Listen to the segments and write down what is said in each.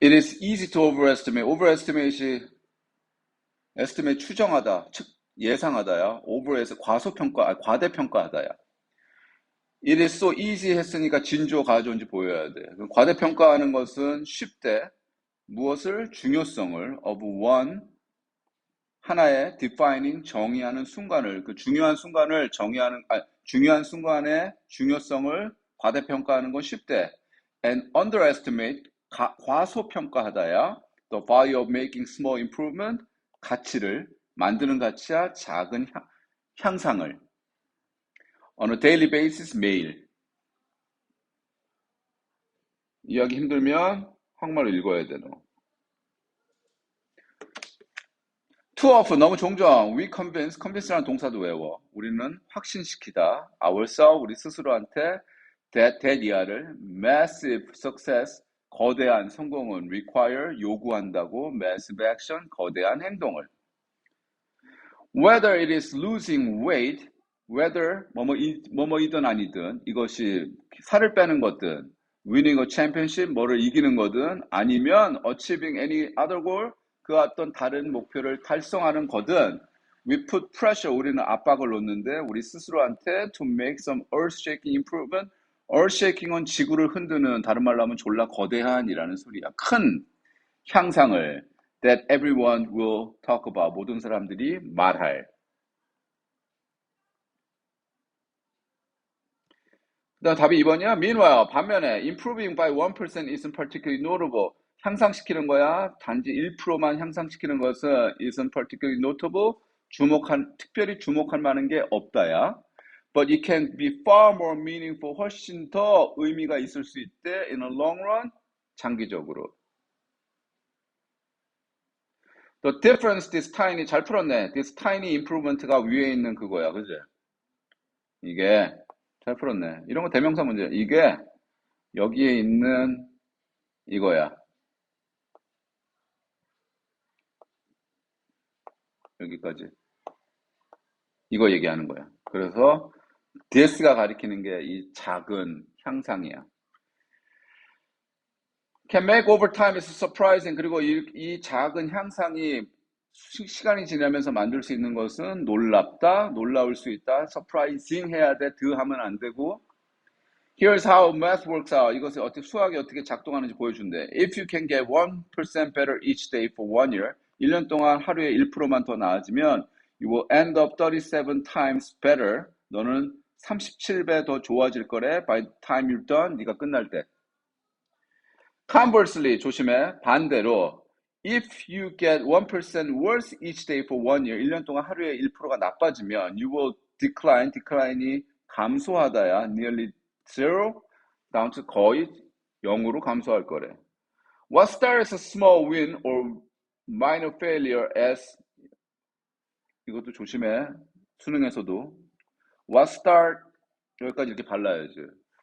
It is easy to overestimate. overestimate이 estimate 추정하다, 측 예상하다야. over에서 과소평가, 아, 과대평가하다야. It is so easy 했으니까 진주어 가져온지 보여야 돼. 과대평가하는 것은 쉽대. 무엇을? 중요성을 of one 하나의 defining 정의하는 순간을 그 중요한 순간을 정의하는 아, 중요한 순간의 중요성을 과대평가하는 건 쉽대. And underestimate 가, 과소평가하다야. The value of making small improvement 가치를 만드는 가치야 작은 향, 향상을 on a daily basis 매일 이야기 힘들면 한국말로 읽어야 되노. Too often 너무 종종 we convince convince라는 동사도 외워. 우리는 확신시키다 ourselves 우리 스스로한테 that that 이하를 massive success 거대한 성공은 require 요구한다고 massive action 거대한 행동을 whether it is losing weight whether 뭐뭐이든 아니든 이것이 살을 빼는 거든 winning a championship 뭐를 이기는 거든 아니면 achieving any other goal 그 어떤 다른 목표를 달성하는 거든 we put pressure 우리는 압박을 놓는데 우리 스스로한테 to make some earth-shaking improvement earth-shaking은 지구를 흔드는 다른 말로 하면 졸라 거대한이라는 소리야 큰 향상을 that everyone will talk about 모든 사람들이 말할 그다음 답이 2번이야. Meanwhile, 반면에 improving by 1% isn't particularly notable. 향상시키는 거야. 단지 1%만 향상시키는 것은 isn't particularly notable. 주목한 특별히 주목할 만한 게 없다야. But it can be far more meaningful. 훨씬 더 의미가 있을 수 있대. In a long run, 장기적으로. The difference this tiny 잘 풀었네. This tiny improvement가 위에 있는 그거야, 그지? 이게 잘 풀었네. 이런 거 대명사 문제. 이게 여기에 있는 이거야. 여기까지. 이거 얘기하는 거야. 그래서 DS가 가리키는 게 이 작은 향상이야. Can make over time is surprising. 그리고 이, 이 작은 향상이 시, 간이 지나면서 만들 수 있는 것은 놀랍다, 놀라울 수 있다, surprising 해야 돼, 드 하면 안 되고. Here's how math works out. 이것을 어떻게 수학이 어떻게 작동하는지 보여준대. If you can get 1% better each day for one year, 1년 동안 하루에 1%만 더 나아지면 you will end up 37 times better. 너는 37배 더 좋아질 거래. By the time you're done, 네가 끝날 때. Conversely, 조심해. 반대로 If you get 1% worse each day for one year, 1년 동안 하루에 1%가 나빠지면 you will decline, decline이 감소하다야 nearly zero down to 거의 0으로 감소할 거래. What starts a small win or minor failure as 이것도 조심해. 수능에서도 start 여기까지 이렇게 발라야지.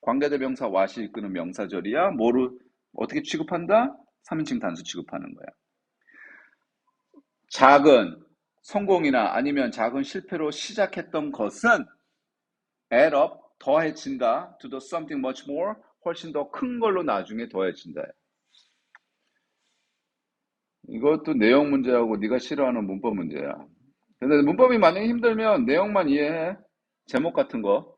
관계대명사 what이 이끄는 명사절이야. 뭐로 어떻게 취급한다? 3인칭 단수 취급하는 거야. 작은 성공이나 아니면 작은 실패로 시작했던 것은 add up 더해진다 to the something much more 훨씬 더 큰 걸로 나중에 더해진다. 이것도 내용 문제하고 네가 싫어하는 문법 문제야. 근데 문법이 만약에 힘들면 내용만 이해해. 제목 같은 거.